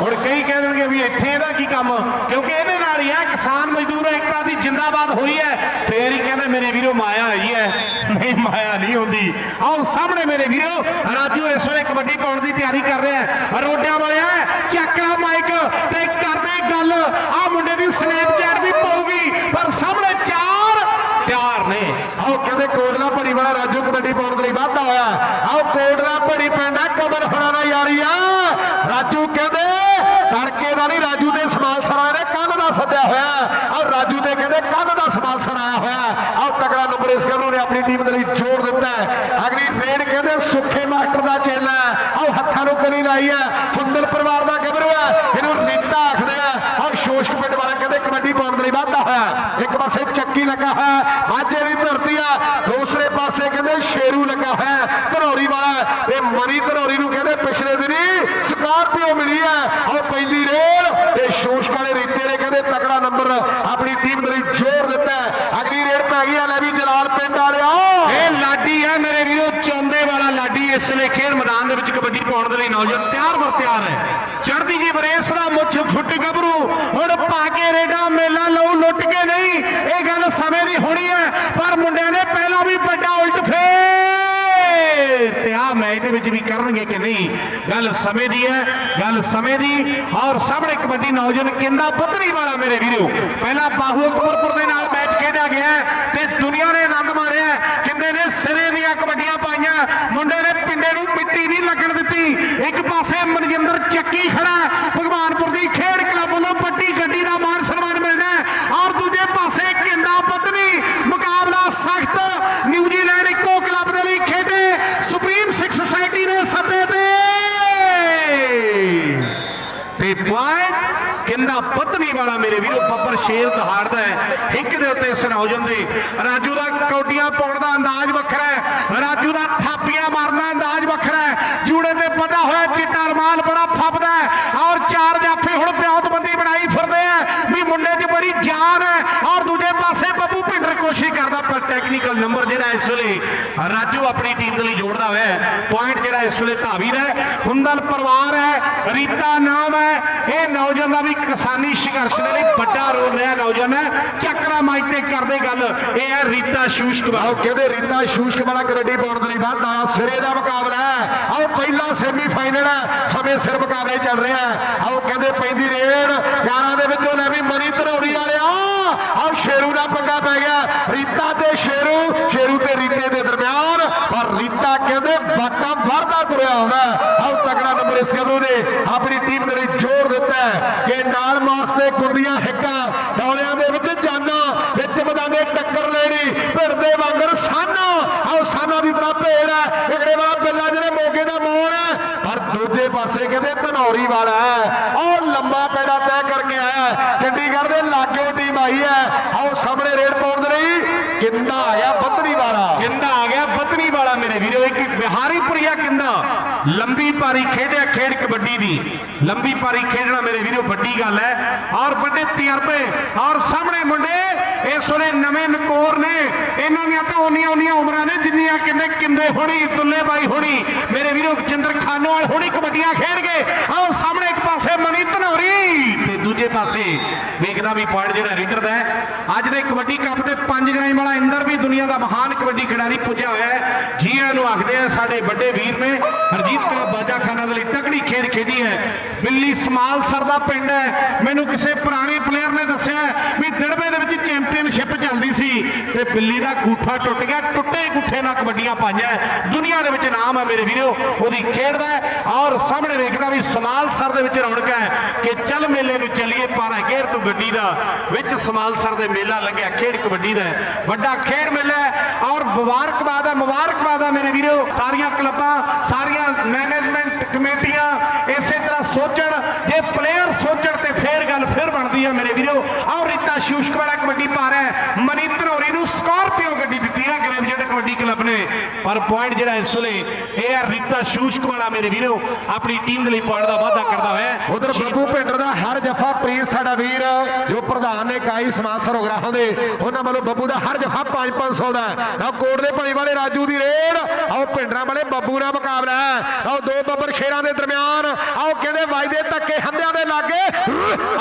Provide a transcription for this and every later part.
ਹੁਣ ਕਈ ਕਹਿ ਦੇਣਗੇ ਵੀ ਇੱਥੇ ਇਹਦਾ ਕੀ ਕੰਮ? ਕਿਉਂਕਿ ਇਹਦੇ ਨਾਲ ਹੀ ਹੈ ਕਿਸਾਨ ਮਜ਼ਦੂਰ ਏਕਤਾ ਦੀ ਜਿੰਦਾਬਾਦ ਹੋਈ ਹੈ। ਫੇਰ ਹੀ ਕਹਿੰਦੇ, ਮੇਰੇ ਵੀਰੋ, ਮਾਇਆ ਹੋਈ ਹੈ। ਨਹੀਂ, ਮਾਇਆ ਨਹੀਂ ਹੁੰਦੀ। ਆਓ, ਸਾਹਮਣੇ ਮੇਰੇ ਵੀਰੋ, ਰਾਜੂ ਇਸ ਵੇਲੇ ਕਬੱਡੀ ਪਾਉਣ ਦੀ ਤਿਆਰੀ ਕਰ ਰਿਹਾ ਹੈ। ਰੋਡਿਆਂ ਵਾਲਿਆ ਚੱਕਰਾ ਮਾਈਕ ਤੇ ਕਰਦੇ ਗੱਲ। ਆ ਮੁੰਡੇ ਦੀ ਸਨੈਪਚੈਟ ਵੀ ਪਾਉਗੀ ਪਰ ਸਾਹਮਣੇ ਚਾਰ ਤਿਆਰ ਨੇ। ਆਓ, ਕਹਿੰਦੇ ਕੋਟਲਾ ਭੜੀ ਵਾਲਾ ਰਾਜੂ ਕਬੱਡੀ ਪਾਉਣ ਦੇ ਲਈ ਵਾਧਾ ਹੋਇਆ। ਆਓ, ਕੋਟਲਾ ਭੜੀ ਪਿੰਡਾ ਕਮਰ ਹੋਣਾ ਨਾ ਯਾਰੀ ਰਾਜੂ ਕਹਿੰਦੇ ਤੜਕੇ ਦਾ ਨਹੀਂ ਰਾਜੂ ਦੇ ਸਮਾਲ ਸਰਾਏ ਨੇ ਕੰਧ ਦਾ ਸੱਦਿਆ ਹੋਇਆ ਆਓ ਰਾਜੂ ਦੇ ਕਹਿੰਦੇ ਕੰਧ ਦਾ ਸਮਾਲ ਸਰਾਇਆ ਹੋਇਆ ਆਓ ਤਗੜਾ ਨੰਬਰ ਇਸ ਗੱਭਰੂ ਨੇ ਆਪਣੀ ਟੀਮ ਦੇ ਲਈ ਜੋੜ ਦਿੱਤਾ ਅਗਲੀ ਰੇਡ ਕਹਿੰਦੇ, ਸੁੱਖੇ ਮਾਸਟਰ ਦਾ ਚੇਲਾ ਹੈ। ਹੱਥਾਂ ਨੂੰ ਕਲੀ ਲਾਈ ਹੈ। ਹੁੰਦਲ ਪਰਿਵਾਰ ਦਾ ਗੱਭਰੂ ਹੈ ਇਹਨੂੰ ਰੀਤਾ ਆਖਦੇ ਆ। ਆਓ ਸ਼ੋਸ਼ਕ ਪਿੰਡ ਵਾਲਾ ਕਹਿੰਦੇ, ਕਬੱਡੀ ਪਾਉਣ ਦੇ ਲਈ ਵਾਧਾ ਹੋਇਆ ਇੱਕ ਪਾਸੇ ਚੱਕੀ ਲੱਗਾ ਹੈ ਮਾਝੇ ਦੀ ਧਰਤੀ ਆ। ਦੂਸਰੇ ਪਾਸੇ ਕਹਿੰਦੇ, ਸ਼ੇਰੂ ਲੱਗਾ ਹੋਇਆ ਧਨੌਰੀ ਵਾਲਾ ਤੇ ਮਨੀ ਧਨੌਰੀ ਨੂੰ ਕਹਿੰਦੇ, ਪਿਛਲੇ ਦਿਨੀ ਸਕਾਰਪੀਓ ਮਿਲੀ ਹੈ ਆਓ ਪਹਿਲੀ ਰੇਲ ਤੇ ਸ਼ੋਸ਼ਕ ਵਾਲੇ ਰੀਤੇ ਨੇ ਕਹਿੰਦੇ ਤਕੜਾ ਨੰਬਰ ਆਪਣੀ ਟੀਮ ਦੇ ਲਈ ਜੋਰ ਦਿੱਤਾ ਹੈ। ਅਗਲੀ ਰੇਡ ਪੈ ਗਈ ਆ ਲੈ ਵੀ ਜਲਾਲ ਪਿੰਡ ਵਾਲਿਆ ਇਹ ਲਾਡੀ ਹੈ ਮੇਰੇ ਵੀਰੋ ਚੌਂਦੇ ਵਾਲਾ ਲਾਡੀ ਇਸ ਵੇਲੇ ਖੇਡ ਮੈਦਾਨ ਦੇ ਵਿੱਚ ਕਬੱਡੀ ਪਾਉਣ ਦੇ ਤਿਆਰ ਬਰ ਤਿਆਰ ਹੈ। ਚੜ੍ਹਦੀ ਜੀ ਬਰੇਸ ਦਾ ਮੁੱਛ ਫੁੱਟ ਗੱਭਰੂ ਹੁਣ ਪਾ ਕੇ ਰੇਡਾ ਮੇਲਾ ਲਊ ਲੁੱਟ ਕੇ ਨਹੀਂ ਇਹ ਗੱਲ ਸਮੇਂ ਦੀ ਹੋਣੀ ਹੈ ਪਰ ਮੁੰਡਿਆਂ ਨੇ ਪਹਿਲਾਂ ਵੀ ਵੱਡਾ ਉਲਟ ਫੇਰ ਤੇ ਆ ਮੈਚ ਕਰਨਗੇ ਕਿ ਨਹੀਂ? ਗੱਲ ਸਮੇਂ ਦੀ ਹੈ, ਗੱਲ ਸਮੇਂ ਦੀ। ਔਰ ਸਾਹਮਣੇ ਕਬੱਡੀ ਨੌਜਵਾਨ ਕਿੰਦਾ ਪੁੱਤਰੀ ਵਾਲਾ ਮੇਰੇ ਵੀਰੋ। ਪਹਿਲਾਂ ਬਾਹੂ ਅਕਬਰਪੁਰ ਦੇ ਨਾਲ ਮੈਚ ਖੇਡਿਆ ਗਿਆ ਤੇ ਦੁਨੀਆ ਨੇ ਆਨੰਦ ਮਾਰਿਆ ਹੈ। ਕਿੰਦੇ ਨੇ ਸਿਰੇ ਦੀਆਂ ਕਬੱਡੀਆਂ ਪਾਈਆਂ। ਮੁੰਡੇ ਨੇ ਪਿੰਡੇ ਨੂੰ ਮਿੱਟੀ ਨਹੀਂ ਲੱਗਣ ਦਿੱਤੀ। ਇੱਕ ਪਾਸੇ ਮਨਜਿੰਦਰ ਚੱਕੀ ਖੜਾ। ਭਗਵਾਨਪੁਰ ਦੀ ਖੇਡ ਕਲੱਬ ਵੱਲੋਂ ਵੱਡੀ ਗੱਡੀ ਦਾ ਮਾਨ ਸਨਮਾਨ ਮਿਲਣਾ ਹੈ ਔਰ ਦੂਜੇ ਪਾਸੇ ਕਿੰਦਾ ਪਤਨੀ ਮੁਕਾਬਲਾ ਸਖਤ ਨਿਊਜ਼ੀਲੈਂਡ ਇੱਕੋ ਕਲੱਬ ਦੇ ਲਈ ਖੇਡੇ ਸੁਪਰੀਮ ਸਿੱਖ ਸੁਸਾਇਟੀ ਦੇ ਸੱਦੇ ਤੇ ਤੇ ਪੁਆਇੰਟ ਕਿੰਨਾ ਪਤਨੀ ਵਾਲਾ ਮੇਰੇ ਵੀਰੋ, ਬੱਬਰ ਸ਼ੇਰ ਦਹਾੜਦਾ ਹੈ। ਹਿੱਕ ਦੇ ਉੱਤੇ ਇਸ ਦੇ। ਰਾਜੂ ਦਾ ਕੌਡੀਆਂ ਪਾਉਣ ਦਾ ਅੰਦਾਜ਼ ਵੱਖਰਾ ਹੈ। ਰਾਜੂ ਦਾ ਥਾਪੀਆਂ ਮਾਰਨ ਦਾ ਅੰਦਾਜ਼ ਵੱਖਰਾ ਹੈ। ਜੂੜੇ ਤੇ ਪਤਾ ਹੋਇਆ ਚਿੱਟਾ ਰਮਾਲ ਬੜਾ ਫੱਬਦਾ ਹੈ। ਔਰ ਚਾਰ ਜਾਫੇ ਹੁਣ ਪਿਆਉਤਬੰਦੀ ਬਣਾਈ ਫਿਰਦੇ ਆ ਵੀ ਮੁੰਡੇ 'ਚ ਬੜੀ ਜਾਨ ਹੈ। ਔਰ ਦੂਜੇ ਪਾਸੇ ਬੱਬੂ ਭਿੰਡਰ ਕੋਸ਼ਿਸ਼ ਕਰਦਾ ਪਰ ਟੈਕਨੀਕਲ ਨੰਬਰ ਜਿਹੜਾ ਇਸ ਵੇਲੇ ਰਾਜੂ ਆਪਣੀ ਟੀਮ ਦੇ ਲਈ ਜੋੜਦਾ ਹੋਇਆ ਪੁਆਇੰਟ ਜਿਹੜਾ ਇਸ ਵੇਲੇ ਧਾਵੀਰ ਹੈ। ਹੁੰਦਲ ਪਰਿਵਾਰ ਹੈ, ਰੀਤਾ ਨਾਮ ਹੈ। ਇਹ ਨੌਜਵਾਨ ਦਾ ਵੀ ਕਿਸਾਨੀ ਸੰਘਰਸ਼ ਦੇ ਲਈ ਵੱਡਾ ਰੋਲ ਰਿਹਾ ਨੌਜਵਾਨ ਚੱਕਰਾ ਮਾਈਕ ਤੇ ਕਰਦੇ ਗੱਲ, ਇਹ ਹੈ ਰੀਤਾ ਸ਼ੂਸ਼ਕ ਆਓ ਕਹਿੰਦੇ ਰੀਤਾ ਸ਼ੂਸ਼ਕ ਵਾਲਾ ਕਬੱਡੀ ਪਾਉਣ ਦੇ ਲਈ ਵਾਧਾ, ਸਿਰੇ ਦਾ ਮੁਕਾਬਲਾ ਹੈ। ਆਓ ਪਹਿਲਾ ਸੈਮੀ ਫਾਈਨਲ ਹੈ। ਸਮੇਂ ਸਿਰ ਮੁਕਾਬਲੇ ਚੱਲ ਰਿਹਾ ਹੈ। ਆਓ ਕਹਿੰਦੇ ਪੈਂਦੀ ਰੇਡ। ਯਾਰਾਂ ਦੇ ਵਿੱਚੋਂ ਲੈ ਵੀ ਮਨੀ ਧਰੌੜੀ ਵਾਲਿਆ। ਆਓ ਸ਼ੇਰੂ ਦਾ ਪੰਗਾ ਪੈ ਗਿਆ। ਰੀਤਾ ਤੇ ਸ਼ੇਰੂ ਸ਼ੇਰੂ ਤੇ ਰੀਤੇ ਦੇ ਦਰਮਿਆਨ, ਪਰ ਰੀਤਾ ਕਹਿੰਦੇ ਬਾਟਾ ਵਰਦਾ ਤੁਰਿਆ ਆਉਂਦਾ ਆਓ ਤਕੜਾ ਨੰਬਰ ਇਸ ਗੱਭਰੂ ਨੇ ਆਪਣੀ ਟੀਮ ਦੇ ਲਈ ਜੋਰ ਦਿੱਤਾ ਕਿ ਨਾਲ ਮਾਸ ਤੇ ਕੁੰਡੀਆਂ ਹਿੱਕਾਂ, ਡੌਲਿਆਂ ਦੇ ਵਿੱਚ ਜਾਨਾਂ, ਵਿੱਚ ਮਦਾਨੇ ਟੱਕਰ ਲੈਣੀ ਭਿੜਦੇ ਵਾਂਗਰ ਸਾਨਾ। ਆਓ ਸਾਨਾ ਦੀ ਤਰ੍ਹਾਂ ਭੇੜ ਹੈ। ਇਕੜੇ ਵਾਲਾ ਬਿੱਲਾ ਜਿਹੜੇ ਮੋਗੇ ਦਾ ਮੋਹਨ ਹੈ, ਪਰ ਦੂਜੇ ਪਾਸੇ ਕਹਿੰਦੇ ਧਨੌਰੀ ਵਾਲਾ ਹੈ। ਲੰਮਾ ਪੈੜਾ ਤੈਅ ਕਰਕੇ ਆਇਆ ਚੰਡੀਗੜ੍ਹ ਦੇ ਲਾਗੇ ਟੀਮ ਆਈ ਹੈ। ਆਓ ਸਾਹਮਣੇ ਰੇਡ ਪਾਉਣ ਦੇ ਲਈ ਕਿੰਦਾ ਆਇਆ ਬੱਤਰੀ ਵਾਲਾ ਕਿੰਦਾ ਆ ਗਿਆ ਬਦਨੀ ਵਾਲਾ ਮੇਰੇ ਵੀਰੋ, ਇੱਕ ਬਿਹਾਰੀ ਪੁਰੀਆ ਕਿੰਦਾ। ਲੰਬੀ ਪਾਰੀ ਖੇਡਿਆ ਖੇਡ ਕਬੱਡੀ ਦੀ। ਲੰਬੀ ਪਾਰੀ ਖੇਡਣਾ ਮੇਰੇ ਵੀਰੋ ਵੱਡੀ ਗੱਲ ਹੈ। ਔਰ ਵੱਡੇ ਤਜਰਬੇ, ਔਰ ਸਾਹਮਣੇ ਮੁੰਡੇ, ਇਸ ਵੇਲੇ ਨਵੇਂ ਨਕੋਰ ਨੇ। ਇਹਨਾਂ ਦੀਆਂ ਤਾਂ ਉਨੀਆਂ ਉਨੀਆਂ ਉਮਰਾਂ ਨੇ, ਜਿੰਨੀਆਂ ਕਿੰਨੇ ਕਿੰਦੇ ਹੋਣੀ, ਦੁੱਲੇ ਬਾਈ ਹੋਣੀ। ਮੇਰੇ ਵੀਰੋ ਚੰਦਰ ਖਾਨੋਵਾਲ ਹੋਣੀ ਕਬੱਡੀਆਂ ਖੇਡ ਗਏ ਆਓ ਸਾਹਮਣੇ ਇੱਕ ਪਾਸੇ ਮਨੀ ਧਨੌਰੀ ਤੇ ਦੂਜੇ ਪਾਸੇ ਵੇਖਦਾ ਵੀ ਪੁਆਇੰਟ ਜਿਹੜਾ ਰੀਡਰ ਦਾ ਅੱਜ ਦੇ ਕਬੱਡੀ ਕੱਪ ਤੇ ਪੰਜ ਗਰਾਈ ਵਾਲਾ ਇੰਦਰ ਵੀ ਦੁਨੀਆ ਦਾ ਮਹਾਨ ਕਬੱਡੀ ਖਿਡਾਰੀ ਪੁੱਜਿਆ ਹੋਇਆ ਹੈ। ਜੀਆਂ ਆਇਆਂ ਨੂੰ ਆਖਦੇ ਆ, ਸਾਡੇ ਵੱਡੇ ਵੀਰ ਨੇ ਹਰਜੀਤ ਕਲੱਬ ਬਾਜਾਖਾਨਾ ਦੇ ਲਈ ਤਕੜੀ ਖੇਡ ਖੇਡੀ ਹੈ। ਬਿੱਲੀ ਸਮਾਲ ਸਰ ਦਾ ਪਿੰਡ ਹੈ। ਮੈਨੂੰ ਕਿਸੇ ਪੁਰਾਣੇ ਪਲੇਅਰ ਨੇ ਦੱਸਿਆ ਵੀ ਦਿੜਬੇ ਦੇ ਵਿੱਚ ਚੈਂਪੀਅਨਸ਼ਿਪ ਚੱਲਦੀ ਸੀ ਤੇ ਬਿੱਲੀ ਦਾ ਗੂਠਾ ਟੁੱਟ ਗਿਆ, ਟੁੱਟੇ ਗੂਠੇ ਨਾਲ ਕਬੱਡੀਆਂ ਪਾਈਆਂ। ਦੁਨੀਆ ਦੇ ਵਿੱਚ ਨਾਮ ਹੈ ਮੇਰੇ ਵੀਰੋ, ਉਹਦੀ ਖੇਡ ਔਰ ਸਾਹਮਣੇ ਵੇਖਦਾ ਵੀ ਸਮਾਲ ਸਰ ਦੇ ਵਿੱਚ ਰੌਣਕ ਹੈ ਕਿ ਚੱਲ ਮੇਲੇ ਨੂੰ ਚੱਲੀਏ, ਪਾਰਾ ਗੇਰ ਤੂੰ ਗੱਡੀ ਦਾ, ਵਿੱਚ ਸਮਾਲ ਸਰ ਦੇ ਮੇਲਾ ਲੱਗਿਆ, ਖੇਡ ਕਬੱਡੀ ਦਾ ਵੱਡਾ ਖੇਡ ਮੇਲਾ ਔਰ ਮੁਬਾਰਕਬਾਦ ਹੈ ਮੁਬਾਰਕਬਾਦ ਹੈ ਮੇਰੇ ਵੀਰੋ। ਸਾਰੀਆਂ ਕਲੱਬਾਂ, ਸਾਰੀਆਂ ਮੈਨੇਜਮੈਂਟ ਕਮੇਟੀਆਂ ਇਸੇ ਤਰ੍ਹਾਂ ਸੋਚਣ, ਜੇ ਪਲੇਅਰ ਸੋਚਣ ਤੇ ਫੇਰ ਗੱਲ ਫਿਰ ਬਣਦੀ ਹੈ ਮੇਰੇ ਵੀਰੋ। ਔਰ ਰੀਤਾ ਸ਼ੂਸ਼ਕ ਵਾਲਾ ਕਬੱਡੀ ਪਾ ਹੈ। ਮਨੀ ਧਨੌਰੀ ਨੂੰ ਸਕਾਰਪੀਓ ਗੱਡੀ ਦਿੱਤੀ ਹੈ ਗ੍ਰੈਵਜੈਟ ਕਬੱਡੀ ਕਲੱਬ ਨੇ ਪਰ ਪੁਆਇੰਟ ਜਿਹੜਾ ਇਸ ਵੇਲੇ ਇਹ ਹੈ ਰੀਤਾ ਸ਼ੂਸ਼ਕ ਵਾਲਾ ਮੇਰੇ ਵੀਰੋ ਆਪਣੀ ਟੀਮ ਦੇ ਲਈ ਪੁਆਇੰਟ ਦਾ ਵਾਅਦਾ ਕਰਦਾ ਹੋਇਆ ਉਧਰ ਬੱਬੂ ਭਿੰਡਰ ਦਾ ਹਰ ਜਫਾ ਪ੍ਰੀਤ ਸਾਡਾ ਵੀਰ ਜੋ ਪ੍ਰਧਾਨ ਨੇ ਕਾਈ ਸਮਾਜ ਸਰੋਗਰਾਹਾਂ ਦੇ ਉਹਨਾਂ ਵੱਲੋਂ ਬੱਬੂ ਦਾ ਹਰ ਜਫਾ 5-500 ਦਾ ਆਹ ਕੋਟ ਦੇ ਭਲੀ ਵਾਲੇ ਰਾਜੂ ਦੀ ਰੇਡ ਆਓ ਭਿੰਡਰਾਂ ਵਾਲੇ ਬੱਬੂ ਨਾਲ ਮੁਕਾਬਲਾ ਹੈ। ਆਓ ਦੋ ਬੱਬਰ ਸ਼ੇਰਾਂ ਦੇ ਦਰਮਿਆਨ ਆਓ ਕਹਿੰਦੇ ਵੱਜਦੇ ਧੱਕੇ ਹੰਦਿਆਂ ਦੇ ਲਾਗੇ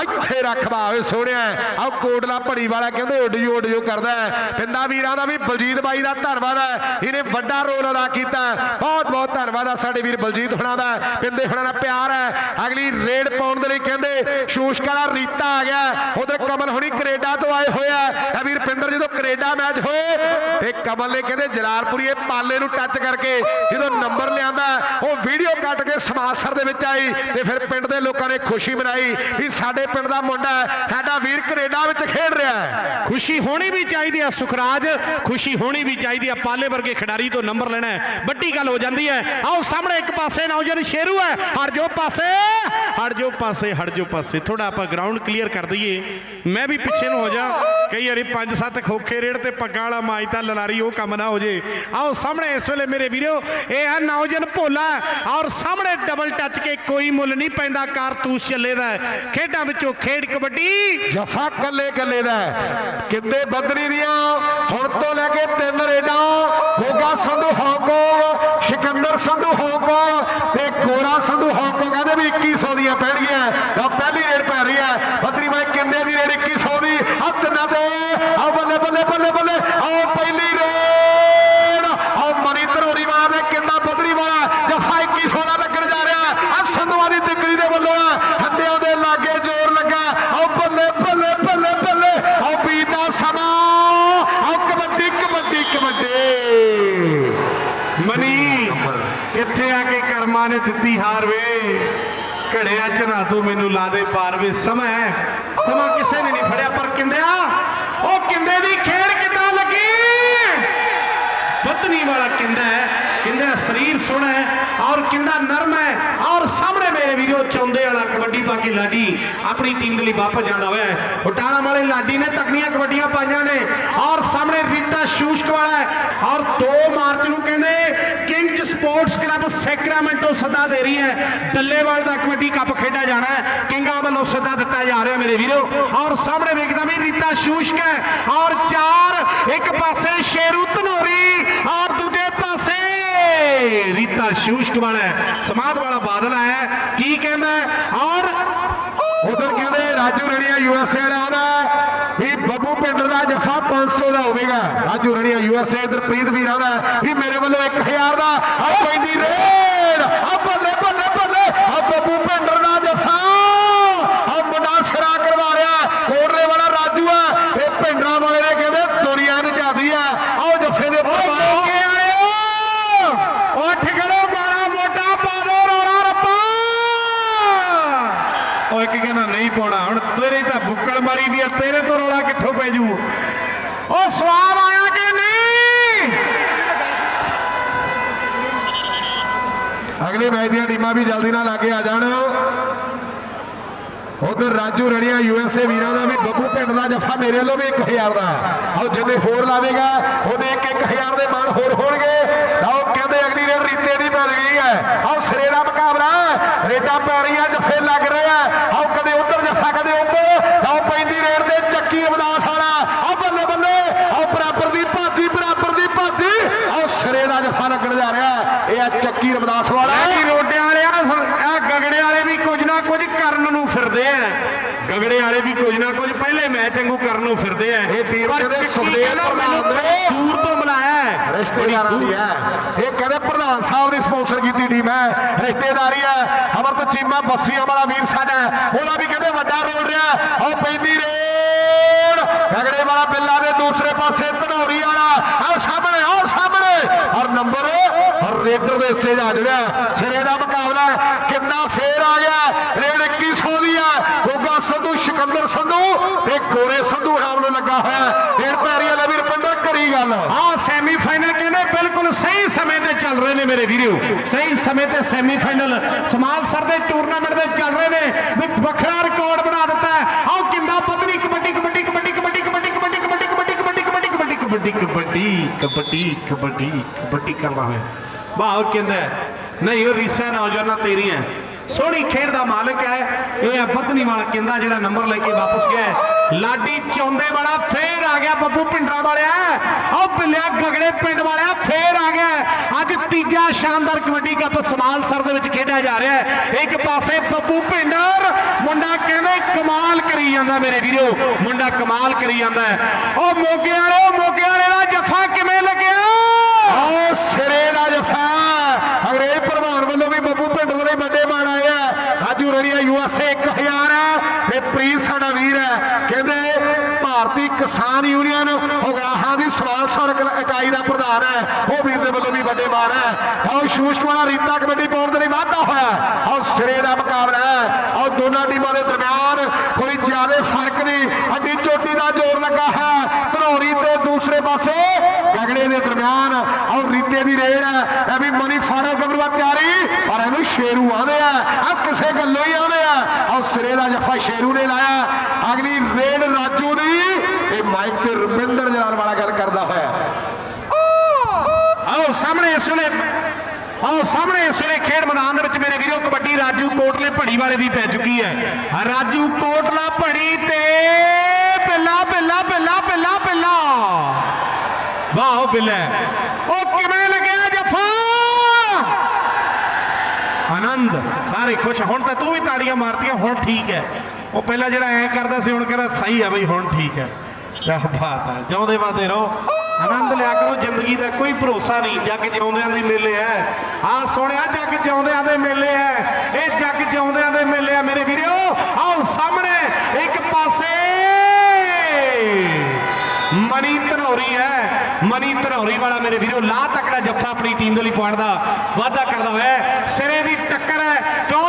ਇੱਥੇ ਰੱਖਵਾ ਓਏ ਸੋਹਣਿਆ ਆਓ ਕੋਟਲਾ ਭੜੀ ਵਾਲਾ ਕਹਿੰਦੇ ਉੱਡ ਜੋ ਉੱਡ ਜੋ ਕਰਦਾ। ਪਿੰਡਾ ਵੀਰਾਂ ਦਾ ਵੀ ਬਲਜੀਤ ਬਾਈ ਦਾ ਧੰਨਵਾਦ ਹੈ। ਇਹਨੇ ਵੱਡਾ ਰੋਲ ਅਦਾ ਕੀਤਾ ਬਹੁਤ ਬਹੁਤ ਧੰਨਵਾਦ ਆ ਸਾਡੇ ਵੀਰ ਬਲਜੀਤ ਹੁਣਾਂ ਦਾ। ਪਿੰਦੇ ਹੁਣਾਂ ਦਾ ਪਿਆਰ ਹੈ। ਅਗਲੀ ਰੇਡ ਪਾਉਣ ਦੇ ਲਈ ਕਹਿੰਦੇ ਸ਼ੂਸ਼ਕ ਰੀਤਾ ਆ ਗਿਆ। ਉਧਰ ਕਮਲ ਹੁਣੀ ਕੈਨੇਡਾ ਤੋਂ ਆਏ ਹੋਇਆ ਇਹ ਵੀਰ ਪਿੰਦਰ ਜਦੋਂ ਕੈਨੇਡਾ ਮੈਚ ਹੋਏ ਤੇ ਕਮਲ ਨੇ ਕਹਿੰਦੇ ਜਲਾਲਪੁਰੀਏ ਪਾਲੇ ਨੂੰ ਟੱਚ ਕਰਕੇ ਜਦੋਂ ਨੰਬਰ ਲਿਆਂਦਾ, ਉਹ ਵੀਡੀਓ ਕੱਟ ਕੇ ਸਮਾਸਰ ਦੇ ਵਿੱਚ ਆਈ ਤੇ ਫਿਰ ਪਿੰਡ ਦੇ ਲੋਕਾਂ ਨੇ ਖੁਸ਼ੀ ਮਨਾਈ ਵੀ ਸਾਡੇ ਪਿੰਡ ਦਾ ਮੁੰਡਾ ਸਾਡਾ ਵੀਰ ਕੈਨੇਡਾ ਵਿੱਚ ਖੇਡ ਰਿਹਾ ਹੈ। ਖੁਸ਼ੀ ਹੋਣੀ ਵੀ ਚਾਹੀਦੀ ਹੈ ਸੁਖਰਾਜ, ਖੁਸ਼ੀ ਹੋਣੀ ਵੀ ਚਾਹੀਦੀ ਹੈ ਪਾਲੇ ਵਰਗੇ ਖਿਡਾਰੀ ਤੋਂ ਨੰਬਰ ਲੈਣਾ ਵੱਡੀ ਗੱਲ ਹੋ ਜਾਂਦੀ ਹੈ। ਆਓ ਸਾਹਮਣੇ ਇੱਕ ਪਾਸੇ ਨੌਜਵਾਨ ਸ਼ੇਰੂ ਹੈ। ਹਟ ਜੋ ਪਾਸੇ, ਹਟ ਜੋ ਪਾਸੇ, ਹਟ ਜੋ ਪਾਸੇ। ਥੋੜਾ ਆਪਾਂ ਗਰਾਊਂਡ ਕਲੀਅਰ ਕਰ ਦਈਏ। ਮੈਂ ਵੀ ਪਿੱਛੇ ਨੂੰ ਹੋ ਜਾ। ਕਈ ਵਾਰੀ ਪੰਜ ਸੱਤ ਖੋਖੇ ਰੇੜ ਤੇ ਪੱਗਾਂ ਵਾਲਾ ਮਾਜਤਾ ਲਲਾਰੀ, ਉਹ ਕੰਮ ਨਾ ਹੋ ਜੇ। ਆਓ ਸਾਹਮਣੇ ਇਸ ਵੇਲੇ ਮੇਰੇ ਵੀਰੋ, ਇਹ ਹੈ ਨੌਜਵਾਨ ਭੋਲਾ। ਔਰ ਸਾਹਮਣੇ ਡਬਲ ਟੱਚ ਕੇ ਕੋਈ ਮੁੱਲ ਨਹੀਂ ਪੈਂਦਾ, ਕਾਰਤੂਸ ਚੱਲੇ ਦਾ ਖੇਡਾਂ ਵਿੱਚੋਂ ਖੇਡ ਕਬੱਡੀ। ਜਫਾ ਕੱਲੇ ਕੱਲੇ ਦਾ ਹੈ। ਬਦਰੀ ਦੀਆਂ, ਹੁਣ ਤੋਂ ਲੈ ਕੇ ਤਿੰਨ ਰੇਡਾਂ। Goga Sandhu Hong Kong Sikandar Sandhu Hong Kong ਤੇ ਕੋਰਾ ਸੰਧੂ ਹਾਂਗਕਾਂਗ ਕਹਿੰਦੇ ਵੀ 2100 ਦੀਆਂ ਪੈਣਗੀਆਂ ਆ ਪਹਿਲੀ ਰੇਡ ਪੈ ਰਹੀ ਹੈ ਬਦਰੀ ਵਾਲੇ ਕਿੰਨੇ ਦੀ ਰੇਡ 2100 ਦੀ ਆ ਤਿੰਨਾਂ ਤੇ ਆ ਬੱਲੇ ਬੱਲੇ ਬੱਲੇ ਬੱਲੇ ਆ ਪਹਿਲੀ ਰੇਡ ਆ ਮਣੀ ਧਰੋੜੀ ਵਾਲਾ ਦੇ ਕਿੰਨਾ ਬਦਰੀ ਵਾਲਾ ਜਫਾ 2100 ਦਾ ਲੱਗਣ ਜਾ ਰਿਹਾ ਆ ਸੰਧੂਆਂ ਦੀ ਤਿੱਕੜੀ ਦੇ ਵੱਲੋਂ ਆ ਹੱਡਿਆਂ ਦੇ ਲਾਗੇ ਜ਼ੋਰ ਲੱਗਾ ਆ ਬੱਲੇ ਬੱਲੇ ਬੱਲੇ ਬੱਲੇ ਆ ਬੀਦਾ ਸਮਾਂ ਆ ਕਬੱਡੀ ਕਬੱਡੀ ਕਬੱਡੀ ਮਨੀ ਕਿੱਥੇ ਆ ਕੇ ਕਰਮਾਂ ਨੇ ਦਿੱਤੀ ਹਾਰ ਵੇ ਘੜਿਆ ਚਨਾ, ਤੂੰ ਮੈਨੂੰ ਲਾ ਦੇ ਪਾਰ ਵੇ ਸਮਾਂ। ਸਮਾਂ ਕਿਸੇ ਨੇ ਨਹੀਂ ਫੜਿਆ, ਪਰ ਕਿੰਦਿਆ? ਉਹ ਕਿੰਦੇ ਦੀ ਖੇਡ ਕਿੱਦਾਂ ਲੱਗੀ? ਪਤਨੀ ਵਾਲਾ ਕਿੰਦਾ ਹੈ? ਸੋਹਣਾ ਹੈ ਔਰ ਕਿੰਦਾ ਨਰਮ ਹੈ ਔਰ ਸਾਹਮਣੇ ਮੇਰੇ ਵੀਰੋ ਚੌਂਦੇ ਵਾਲਾ ਕਬੱਡੀ ਪਾ ਕੇ ਲਾਡੀ ਆਪਣੀ ਟੀਮ ਦੇ ਲਈ ਵਾਪਸ ਜਾਂਦਾ ਹੋਇਆ ਹੈ। ਉਟਾਣਾ ਵਾਲੇ ਲਾਡੀ ਨੇ ਤਕਨੀਆਂ ਕਬੱਡੀਆਂ ਪਾਈਆਂ ਨੇ ਔਰ ਸਾਹਮਣੇ ਰੀਤਾ ਸ਼ੂਸ਼ਕ ਵਾਲਾ ਹੈ ਔਰ 2 ਮਾਰਚ ਨੂੰ ਕਹਿੰਦੇ ਕਿੰਗ ਸਪੋਰਟਸ ਕਲੱਬ ਸੈਕਰਾਮੈਂਟੋ ਸੱਦਾ ਦੇ ਰਹੀ ਹੈ। ਡੱਲੇਵਾਲ ਦਾ ਕਬੱਡੀ ਕੱਪ ਖੇਡਿਆ ਜਾਣਾ ਹੈ। ਕਿੰਗਾਂ ਵੱਲੋਂ ਸੱਦਾ ਦਿੱਤਾ ਜਾ ਰਿਹਾ ਮੇਰੇ ਵੀਰੋ ਔਰ ਸਾਹਮਣੇ ਵੇਖਦਾ ਵੀ ਰੀਤਾ ਸ਼ੂਸ਼ਕ ਹੈ ਔਰ ਚਾਰ ਇੱਕ ਪਾਸੇ ਸ਼ੇਰੂ ਧਨੋਰੀ ਰੀਤਾ ਸ਼ੂਸ਼ਕ ਵਾਲਾ ਹੈ, ਵਾਲਾ ਬਾਦਲ ਹੈ। ਕੀ ਕਹਿੰਦਾ ਔਰ ਉਧਰ ਕਹਿੰਦੇ ਰਾਜੂ ਰਣੀਆ ਯੂਐਸਏ ਵਾਲਾ ਦਾ ਵੀ ਬੱਬੂ ਪਿੰਡ ਦਾ ਜਫਾ 500 ਦਾ ਹੋਵੇਗਾ। ਰਾਜੂ ਰਣੀਆ ਯੂਐਸਏ ਇਧਰ ਪ੍ਰੀਤ ਵੀਰਾਂ ਦਾ ਵੀ ਮੇਰੇ ਵੱਲੋਂ 1000 ਦਾ ਆ ਪੈਂਦੀ ਰੇਡ ਆ ਬੱਲੇ ਬੱਲੇ ਬੱਲੇ ਆ ਬੱਬੂ ਪਿੰਡ ਦਾ ਜਫਾ ਆ ਮੁੰਡਾ ਸਿਰਾ ਕਰਵਾ ਰਿਹਾ ਕੋਟਲੇ ਵਾਲਾ ਰਾਜੂ ਆ ਇਹ ਪਿੰਡਾਂ ਵਾਲੇ ਨੇ ਕਹਿੰਦੇ ਦੁਨੀਆ ਨਚਾਦੀ ਆ ਆਓ ਜੱਫੇ ਦੇ ਉੱਪਰ ਪਾਓ। ਮੋਗੇ ਵਾਲਿਓ ਉੱਠ ਖੜੋ ਬਾਲਾ ਮੋਟਾ ਪਾ ਦੋ ਰੋਣਾ ਰੱਪਾ ਉਹ ਇੱਕ ਕਹਿੰਦਾ ਨਹੀਂ ਪਾਉਣਾ ਹੁਣ ਤੇਰੇ ਤਾਂ ਬੁੱਕਲ ਮਾਰੀ ਦੀ ਆ ਤੇਰੇ ਤੋਂ ਰੋਲਾ ਕਿੱਥੋਂ ਪੈ ਜੂ ਉਹ ਸਵਾਬ ਆਇਆ ਕਿ ਨਹੀਂ ਅਗਲੇ ਮੈਚ ਦੀਆਂ ਟੀਮਾਂ ਵੀ ਜਲਦੀ ਨਾਲ ਲਾਗੇ ਆ ਜਾਣ। ਉਧਰ ਰਾਜੂ ਰਣੀਆ ਯੂਐਸਏ ਵੀਰਾਂ ਦਾ ਵੀ ਬੱਬੂ ਪਿੰਡ ਦਾ ਜੱਫਾ ਮੇਰੇ ਵੱਲੋਂ ਵੀ 1000 ਦਾ। ਆਓ ਜਿੰਨੇ ਹੋਰ ਲਾਵੇਗਾ, ਉਹਦੇ 1-1000 ਦੇ ਮਾਨ ਹੋਰ ਹੋਣਗੇ। ਆਓ ਕਹਿੰਦੇ ਅਗਲੀ ਰੇਡ ਰੀਤੇ ਦੀ ਪੈ ਗਈ ਹੈ। ਆਓ ਸਿਰੇ ਦਾ ਮੁਕਾਬਲਾ। ਰੇਡਾਂ ਪੈ ਰਹੀਆਂ, ਜੱਫੇ ਲੱਗ ਰਹੇ ਆ। ਆਓ ਕਦੇ ਉਧਰ ਜੱਫਾ, ਕਦੇ ਉੱਧਰ। ਆਓ ਪੈਂਦੀ ਰੇਡ ਤੇ ਚੱਕੀ ਅਬਦਾਸ ਵਾਲਾ। ਆਓ ਸਿਰੇ ਦਾ ਜੱਫਾ ਲੱਗਣ ਜਾ ਰਿਹਾ ਇਹ ਆ ਚੱਕੀ ਰਮਦਾਸ ਵਾਲਾ। ਐਡੀ ਰੋਡਿਆਂ ਵਾਲਿਆ ਆ ਗਗੜੇ ਵਾਲੇ ਵੀ ਕੁਝ ਨਾ ਕੁਝ ਕਰਨ ਨੂੰ ਫਿਰਦੇ ਆ। ਗਗੜੇ ਵਾਲੇ ਵੀ ਕੁਝ ਨਾ ਕੁਝ ਪਹਿਲੇ ਮੈਚ ਵਾਂਗੂ ਕਰਨ ਨੂੰ ਫਿਰਦੇ ਆ। ਇਹ ਕਹਿੰਦੇ ਚੱਕੀ ਸੁਖਦੇਵ ਪ੍ਰਧਾਨ ਮੈਨੂੰ ਨੇ। ਦੂਰ ਤੋਂ ਬੁਲਾਇਆ ਹੈ। ਰਿਸ਼ਤੇਦਾਰਾਂ ਬੜੀ ਦੀ ਦੂਰ- ਹੈ। ਇਹ ਕਹਿੰਦੇ ਪ੍ਰਧਾਨ ਸਾਹਿਬ ਦੀ ਸਪਾਂਸਰ ਕੀਤੀ ਟੀਮ ਹੈ। ਰਿਸ਼ਤੇਦਾਰੀ ਹੈ। ਅਮਰਤ ਚੀਮਾ ਬੱਸੀਆਂ ਵਾਲਾ ਵੀਰ ਸਾਡਾ। ਉਹਦਾ ਵੀ ਕਹਿੰਦੇ ਵੱਡਾ ਰੋਲ ਰਿਹਾ ਉਹ ਪੈਂਦੀ ਰੇਡ। ਰਗੜੇ ਵਾਲਾ ਬਿੱਲਾ ਦੇ ਦੂਸਰੇ ਪਾਸੇ ਧਨੌਰੀ ਵਾਲਾ। ਆਹ ਸਾਹਮਣੇ ਆਹ ਸਾਹਮਣੇ ਔਰ ਨੰਬਰ ਔਰ ਰੇਡਰ ਦੇ ਹਿੱਸੇ ਜਾ ਜਿਹੜਾ ਸਿਰੇ ਦਾ ਮੁਕਾਬਲਾ ਕਿੰਨਾ ਫੇਰ ਆ ਗਿਆ ਰੇਡ 2100 ਦੀ ਆ ਗੋਗਾ ਸੰਧੂ ਸਿਕੰਦਰ ਸੰਧੂ ਤੇ ਗੋਰੇ ਸੰਧੂ ਨਾਮ ਲੱਗਾ ਹੋਇਆ ਰੇਡ ਪੈਰੀ ਵਾਲਾ ਵੀਰ ਪਿੰਦਰ ਕਰੀ ਗੱਲ ਆਹ ਸੈਮੀਫਾਈਨਲ ਕਹਿੰਦੇ ਬਿਲਕੁਲ ਸਹੀ ਸਮੇਂ ਤੇ ਚੱਲ ਰਹੇ ਨੇ ਮੇਰੇ ਵੀਰੋ ਸਹੀ ਸਮੇਂ ਤੇ ਸੈਮੀਫਾਈਨਲ ਸਮਾਲ ਸਰ ਦੇ ਟੂਰਨਾਮੈਂਟ ਦੇ ਚੱਲ ਰਹੇ ਨੇ ਵੱਖਰਾ ਰਿਕਾਰਡ ਬਣਾ ਦਿੱਤਾ ਹੈ ਕਿੰਨਾ ਪਤਨੀ ਕਬੱਡੀ ਕਬੱਡੀ ਕਬੱਡੀ ਕਬੱਡੀ ਕਬੱਡੀ ਕਬੱਡੀ ਕਬੱਡੀ ਕਬੱਡੀ ਕਬੱਡੀ ਕਬੱਡੀ ਕਬੱਡੀ ਕਬੱਡੀ ਕਬੱਡੀ ਕਬੱਡੀ ਕਬੱਡੀ ਕਬੱਡੀ ਹੋਇਆ ਭਾਵ ਕਹਿੰਦਾ ਨਹੀਂ ਉਹ ਰੀਸਾਂ ਨੌਜਵਾਨਾਂ ਤੇਰੀਆਂ ਸੋਹਣੀ ਖੇਡ ਦਾ ਮਾਲਕ ਹੈ। ਇਹ ਹੈ ਬੱਧਨੀ ਵਾਲਾ ਕਹਿੰਦਾ ਜਿਹੜਾ ਨੰਬਰ ਲੈ ਕੇ ਵਾਪਸ ਗਿਆ ਲਾਡੀ ਚੌਂਦੇ ਵਾਲਾ ਫੇਰ ਆ ਗਿਆ ਬੱਬੂ ਪਿੰਡਰਾ ਵਾਲਿਆ। ਉਹ ਬਿੱਲਿਆ ਗਗੜੇ ਪਿੰਡ ਵਾਲਿਆ ਫੇਰ ਆ ਗਿਆ। ਅੱਜ ਤੀਜਾ ਸ਼ਾਨਦਾਰ ਕਬੱਡੀ ਕੱਪ ਸਮਾਲ ਸਰ ਦੇ ਵਿੱਚ ਖੇਡਿਆ ਜਾ ਰਿਹਾ ਹੈ। ਇੱਕ ਪਾਸੇ ਬੱਬੂ ਪਿੰਡਰ, ਮੁੰਡਾ ਕਹਿੰਦੇ ਕਮਾਲ ਕਰੀ ਜਾਂਦਾ ਮੇਰੇ ਵੀਰੋ। ਮੁੰਡਾ ਕਮਾਲ ਕਰੀ ਜਾਂਦਾ ਉਹ ਮੋਗੇ ਵਾਲੇ, ਉਹ ਮੋਗੇ ਵਾਲੇ ਦਾ ਜੱਫਾ ਕਿਵੇਂ ਲੱਗਿਆ ਆਓ ਸਿਰੇ ਦਾ ਜਫਾ ਅੰਗਰੇਜ਼ ਪ੍ਰਧਾਨ ਵੱਲੋਂ ਵੀ ਬੱਬੂ ਪਿੰਡ ਦੇ ਵੱਡੇ ਮਾਣ ਆਏ ਆ ਰਾਜੂ ਰੜੀਆ ਯੂਐਸਏ 1000 ਤੇ ਪ੍ਰੀਤ ਸਾਡਾ ਵੀਰ ਹੈ ਕਹਿੰਦੇ ਭਾਰਤੀ ਕਿਸਾਨ ਯੂਨੀਅਨ ਉਗਰਾਹਾਂ ਦੀ ਸਵਾਲ ਇਕਾਈ ਦਾ ਪ੍ਰਧਾਨ ਹੈ। ਉਹ ਵੀਰ ਦੇ ਵੱਲੋਂ ਵੀ ਵੱਡੇ ਮਾਣ ਹੈ। ਆਓ ਸ਼ੂਸ਼ਕ ਵਾਲਾ ਰੀਤਾ ਕਬੱਡੀ ਪਾਉਣ ਦੇ ਲਈ ਵਾਧਾ ਹੋਇਆ। ਆਓ ਸਿਰੇ ਦਾ ਮੁਕਾਬਲਾ ਹੈ। ਆਓ ਦੋਨਾਂ ਟੀਮਾਂ ਦੇ ਦਰਮਿਆਨ ਕੋਈ ਜ਼ਿਆਦਾ ਫ਼ਰਕ ਨਹੀਂ। ਅੱਡੀ ਚੋਟੀ ਦਾ ਜ਼ੋਰ ਲੱਗਾ ਹੈ। ਧਨੌਰੀ ਤੇ ਦੂਸਰੇ ਪਾਸੇ ਗਗੜੇ ਦੇ ਦਰਮਿਆਨ ਔਰ ਰੀਤੇ ਦੀ ਰੇਡ ਹੈ। ਇਹ ਵੀ ਮਨੀ ਫਾੜਾ ਗੱਭਰੂਆ ਤਿਆਰੀ। ਪਰ ਇਹਨੂੰ ਸ਼ੇਰੂ ਆਉਂਦੇ ਆ। ਆ ਕਿਸੇ ਗੱਲੋਂ ਹੀ ਆਉਂਦੇ ਆ। ਔਰ ਸਿਰੇ ਦਾ ਜਫ਼ਾ ਸ਼ੇਰੂ ਨੇ ਲਾਇਆ। ਅਗਲੀ ਰੇਡ ਰਾਜੂ ਦੀ। ਇਹ ਮਾਈਕ ਤੇ ਰੁਪਿੰਦਰ ਜਲਾਲ ਵਾਲਾ ਗੱਲ ਕਰਦਾ ਹੋਇਆ। ਆਓ ਸਾਹਮਣੇ ਇਸ ਵੇਲੇ, ਆਓ ਸਾਹਮਣੇ ਇਸ ਵੇਲੇ ਖੇਡ ਮੈਦਾਨ ਦੇ ਵਿੱਚ ਮੇਰੇ ਵੀਰੋ, ਕਬੱਡੀ ਰਾਜੂ ਕੋਟਲੇ ਭੜੀ ਵਾਲੇ ਦੀ ਪੈ ਚੁੱਕੀ ਹੈ। ਰਾਜੂ ਕੋਟਲਾ ਭੜੀ ਤੇ ਬਿੱਲਾ ਬਿੱਲਾ ਬਿੱਲਾ ਬਿੱਲਾ ਬਿੱਲਾ। ਵਾਹ, ਬਿੱਲਾ। ਉਹ ਕਿਵੇਂ ਲੱਗਿਆ ਜੱਫਾ? ਆਨੰਦ। ਸਾਰੇ ਖੁਸ਼ ਹੁਣ ਤਾਂ ਤੂੰ ਵੀ ਤਾੜੀਆਂ ਮਾਰਤੀਆਂ, ਹੁਣ ਠੀਕ ਹੈ। ਉਹ ਪਹਿਲਾਂ ਜਿਹੜਾ ਐ ਕਰਦਾ ਸੀ, ਹੁਣ ਕਹਿੰਦਾ ਸਹੀ ਹੈ ਬਈ, ਹੁਣ ਠੀਕ ਹੈ। ਕਿਆ ਬਾਤ ਹੈ ਜਿਉਂਦੇ ਵਾਦੇ ਰਹੋ। ਆਨੰਦ ਲਿਆ ਕਰੋ, ਜ਼ਿੰਦਗੀ ਦਾ ਕੋਈ ਭਰੋਸਾ ਨਹੀਂ। ਜੱਗ ਜਿਉਂਦਿਆਂ ਦੇ ਮੇਲੇ ਐ। ਆ ਸੋਹਣਿਆ ਜੱਗ ਜਿਉਂਦਿਆਂ ਦੇ ਮੇਲੇ ਐ। ਇਹ ਜੱਗ ਜਿਉਂਦਿਆਂ ਦੇ ਮੇਲੇ ਆ ਮੇਰੇ ਵੀਰੋ। ਆਓ ਸਾਹਮਣੇ, ਇੱਕ ਪਾਸੇ। ਮਨੀ ਧਨੌਰੀ ਹੈ ਮਨੀ ਧਨੌਰੀ ਵਾਲਾ ਮੇਰੇ ਵੀਰੋ ਲਾ ਤਕੜਾ ਜੱਫਾ ਆਪਣੀ ਟੀਮ ਦੇ ਲਈ ਪਾਉਣ ਦਾ ਵਾਅਦਾ ਕਰਦਾ ਹੋਇਆ ਸਿਰੇ ਦੀ ਟੱਕਰ ਹੈ ਕਿਉਂ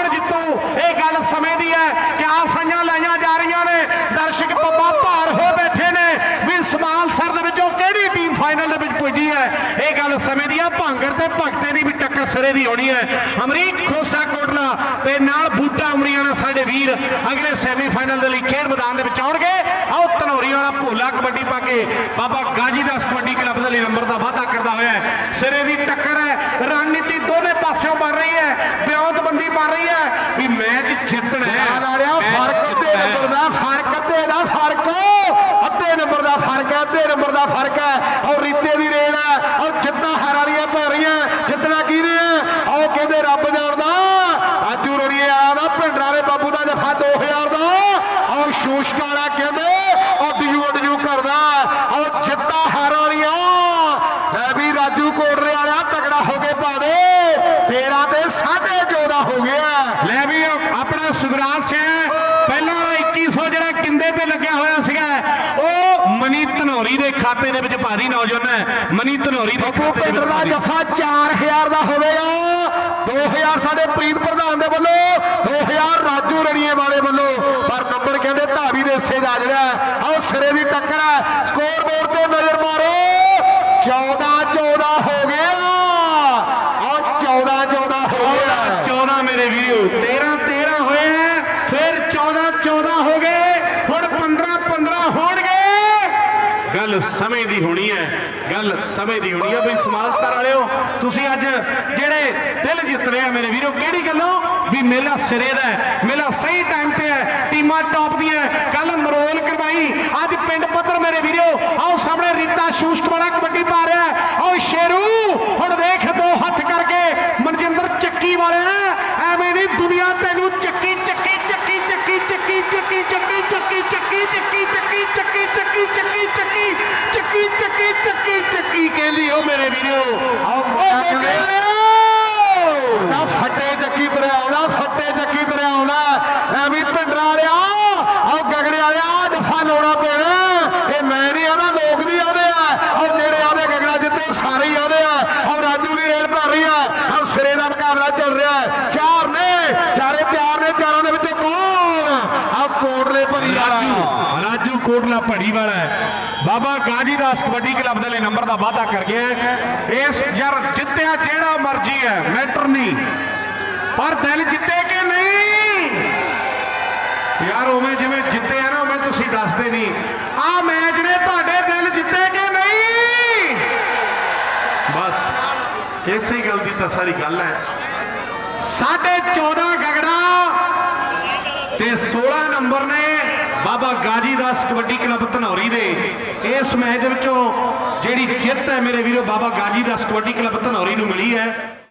ਇਹ ਗੱਲ ਸਮੇਂ ਦੀ ਹੈ ਕਿ ਆਸਾਈਆਂ ਲਾਈਆਂ ਜਾ ਰਹੀਆਂ ਨੇ। ਦਰਸ਼ਕ ਪੱਬਾ ਭਾਰ ਹੋ ਬੈਠੇ ਨੇ। ਵੀ ਸਮਾਲ ਸਰ ਦੇ ਵਿੱਚੋਂ ਕਿਹੜੀ ਟੀਮ ਫਾਈਨਲ ਦੇ ਵਿੱਚ ਪੁੱਜੀ ਹੈ? ਇਹ ਗੱਲ ਸਮੇਂ ਦੀ ਹੈ। ਭਾਂਗਰ ਤੇ ਭਗਤੇ ਦੀ ਵੀ ਟੱਕਰ ਸਿਰੇ ਦੀ ਹੋਣੀ ਹੈ। ਅਮਰੀਕ ਖੋਸਾ ਕੋਟਲਾ ਤੇ ਨਾਲ ਬੂਟਾ ਉਮਰੀਆਣਾ ਸਾਡੇ ਵੀਰ ਅਗਲੇ ਸੈਮੀਫਾਈਨਲ ਦੇ ਲਈ ਖੇਡ ਮੈਦਾਨ ਦੇ ਵਿੱਚ ਆਉਣਗੇ। ਵਾਲਾ ਭੋਲਾ ਕਬੱਡੀ ਪਾ ਕੇ ਬਾਬਾ ਗਾਜੀ ਦਾਸ ਕਬੱਡੀ ਕਲੱਬ ਦੇ ਲਈ ਨੰਬਰ ਦਾ ਵਾਅਦਾ ਕਰਦਾ ਹੋਇਆ ਹੈ। ਸਿਰੇ ਦੀ ਟੱਕਰ ਹੈ ਰਣਨੀਤੀ ਦੋਨੇ ਪਾਸਿਓਂ ਬਣ ਰਹੀ ਹੈ ਬਿਉਂਤਬੰਦੀ ਬਣ ਰਹੀ ਹੈ ਵੀ ਮੈਚ ਜਿੱਤਣਾ ਹੈ। ਫ਼ਰਕ ਅੱਧੇ। ਨੰਬਰ ਦਾ ਫ਼ਰਕ ਅੱਧੇ ਦਾ ਫ਼ਰਕ ਅੱਧੇ ਨੰਬਰ ਦਾ ਫ਼ਰਕ ਹੈ ਅੱਧੇ ਨੰਬਰ ਦਾ ਫ਼ਰਕ ਹੈ। ਔਰ ਰੀਤੇ ਦੀ ਰੇਡ ਹੈ ਔਰ ਜਿੱਦਾਂ ਹਰਾਰੀਆਂ ਪੈ ਰਹੀਆਂ ਜਿੱਤਣਾ ਕਿਹਨੇ ਹੈ? ਉਹ ਕਹਿੰਦੇ ਰੱਬ ਜਾਣਦਾ ਆਜੂ ਰੜੀਏ ਆਇਆ ਦਾ ਦੇ ਬਾਬੂ ਦਾ ਜਫਾ 2000 ਦਾ। ਔਰ ਸ਼ੂਸ਼ਕ ਵਾਲਾ ਕਹਿੰਦੇ ਉਹ ਦਿਜੂ ਅਡਜੂ ਕਰਦਾ ਔਰ ਜਿੱਦਾਂ ਹਰਾਰੀਆਂ ਲੈ ਵੀ ਰਾਜੂ ਕੋਟਲੇ ਵਾਲਿਆ ਤਕੜਾ ਹੋ ਕੇ ਪਾ ਦੇ 13 ਤੇ 14.5 ਹੋ ਗਿਆ ਲੈ ਵੀ ਉਹ ਆਪਣਾ ਸੁਖਰਾਜ ਸਿੰਘ ਪਹਿਲਾਂ ਵਾਲਾ 2100 ਜਿਹੜਾ ਕਿੰਦੇ ਤੇ ਲੱਗਿਆ ਹੋਇਆ ਸੀਗਾ ਉਹ ਮਨੀ ਧਨੌਰੀ ਦੇ ਵਿੱਚ ਭਾਰੀ ਨੌਜਵਾਨ ਹੈ ਮਨੀ ਧਨੌਰੀ ਦੇ ਬੱਬੂ ਦੇ ਜਫਾ 4000 ਦਾ ਹੋਵੇਗਾ। 2000 ਸਾਡੇ ਪ੍ਰੀਤ ਪ੍ਰਧਾਨ ਦੇ ਵੱਲੋਂ 2000 ਰਾਜੂ ਰਣੀਏ ਵਾਲੇ ਵੱਲੋਂ। ਪਰ ਨੰਬਰ ਕਹਿੰਦੇ ਧਾਵੀ ਦੇ ਹਿੱਸੇ ਦਾ ਜਿਹੜਾ ਆਓ ਸਿਰੇ ਦੀ ਟੱਕਰ ਹੈ। ਸਕੋਰ ਬੋਰਡ ਤੇ ਨਜ਼ਰ ਮਾਰੋ। 14 14 ਹੋ ਗਿਆ ਆਓ 14 14 ਹੋ ਗਿਆ 14 ਮੇਰੇ ਵੀਰੋ 13 13 ਹੋਏ ਹੈ, ਫਿਰ 14 14 ਹੋ ਗਏ ਹੁਣ 15 15 ਹੋਣਗੇ ਗੱਲ ਸਮੇਂ ਦੀ ਹੋਣੀ ਹੈ, ਗੱਲ ਸਮੇਂ ਦੀ ਹੋਣੀ ਹੈ। ਬਈ ਸਮਾਲ ਵਾਲਿਓ, ਤੁਸੀਂ ਅੱਜ ਜਿਹੜੇ ਦਿਲ ਜਿੱਤ ਰਹੇ ਮੇਰੇ ਵੀਰੋ, ਕਿਹੜੀ ਗੱਲੋਂ? ਵੀ ਮੇਲਾ ਸਿਰੇ ਦਾ ਮੇਲਾ ਸਹੀ ਟਾਈਮ ਤੇ ਹੈ, ਟੀਮਾਂ ਟੌਪ ਦੀਆਂ ਕੱਲ ਮਰੋਲ ਕਰਵਾਈ, ਅੱਜ ਪਿੰਡ ਪੱਧਰ ਮੇਰੇ ਵੀਰੋ, ਆਓ ਸਾਹਮਣੇ ਰੀਤਾ ਸ਼ੂਸ਼ਕ ਵਾਲਾ ਕਬੱਡੀ ਪਾ ਰਿਹਾ ਆਓ ਸ਼ੇਰੂ, ਹੁਣ ਮੇਰੇ ਵੀਰੋ। ਆਓ ਮੋਟਾ ਨਾ ਫੱਟੇ ਚੱਕੀ ਤੁਰਿਆ ਆਉਣਾ ਫੱਟੇ ਚੱਕੀ ਤੁਰਿਆ ਆਉਣਾ ਐਵੇਂ ਪਿੰਡਰਾ ਵਾਲਿਆ ਆਓ ਗਗੜੇ ਵਾਲਿਆ ਜਫਾ ਲਾਉਣਾ ਪੈਣਾ। ਇਹ ਮੈਂ ਨਹੀਂ ਆਉਂਦਾ ਲੋਕ ਵੀ ਆਉਂਦੇ ਆ। ਔਰ ਜਿਹੜੇ ਆਉਂਦੇ ਗਗੜਾ ਜਿੱਤੇ ਸਾਰੇ ਹੀ ਆਉਂਦੇ ਆ। ਔਰ ਰਾਜੂ ਦੀ ਰੇਡ ਭਰ ਰਹੀ ਆ। ਔਰ ਸਿਰੇ ਦਾ ਮੁਕਾਬਲਾ ਚੱਲ ਰਿਹਾ ਹੈ। ਚਾਰ ਨੇ ਚਾਰੇ ਤਿਆਰ ਨੇ ਚਾਰਾਂ ਦੇ ਵਿੱਚੋਂ ਕੌਣ? ਆ ਕੋਟਲੇ ਭਰੀ ਰਾਜੂ। ਕੋਟਲਾ ਭੜੀ ਵਾਲਾ ਹੈ। ਬਾਬਾ ਗਾਜੀ ਦਾਸ ਕਬੱਡੀ ਕਲੱਬ ਦੇ ਲਈ ਨੰਬਰ ਦਾ ਵਾਅਦਾ ਕਰ ਗਿਆ ਇਸ ਯਾਰ ਜਿੱਤਿਆ ਜਿਹੜਾ ਮਰਜ਼ੀ ਹੈ, ਮੈਟਰ ਨਹੀਂ। ਪਰ ਦਿਲ ਜਿੱਤੇ ਕਿ ਨਹੀਂ? ਯਾਰ ਉਵੇਂ ਜਿਵੇਂ ਜਿੱਤੇ ਆ ਨਾ, ਉਵੇਂ ਤੁਸੀਂ ਦੱਸਦੇ ਨਹੀਂ। ਆ ਮੈਚ ਨੇ ਤੁਹਾਡੇ ਦਿਲ ਜਿੱਤੇ ਕਿ ਨਹੀਂ? ਬਸ, ਇਸੇ ਗੱਲ ਦੀ ਤਾਂ ਸਾਰੀ ਗੱਲ ਹੈ। ਸਾਢੇ 14 ਗਗੜਾ ਤੇ 16 ਨੰਬਰ ਨੇ ਬਾਬਾ ਗਾਜੀ ਦਾਸ ਕਬੱਡੀ ਕਲੱਬ ਧਨੌਰੀ ਦੇ। ਇਸ ਮੈਚ ਦੇ ਵਿੱਚੋਂ ਜਿਹੜੀ ਜਿੱਤ ਹੈ ਮੇਰੇ ਵੀਰੋ, ਬਾਬਾ ਗਾਜੀ ਦਾਸ ਕਬੱਡੀ ਕਲੱਬ ਧਨੌਰੀ ਨੂੰ ਮਿਲੀ ਹੈ।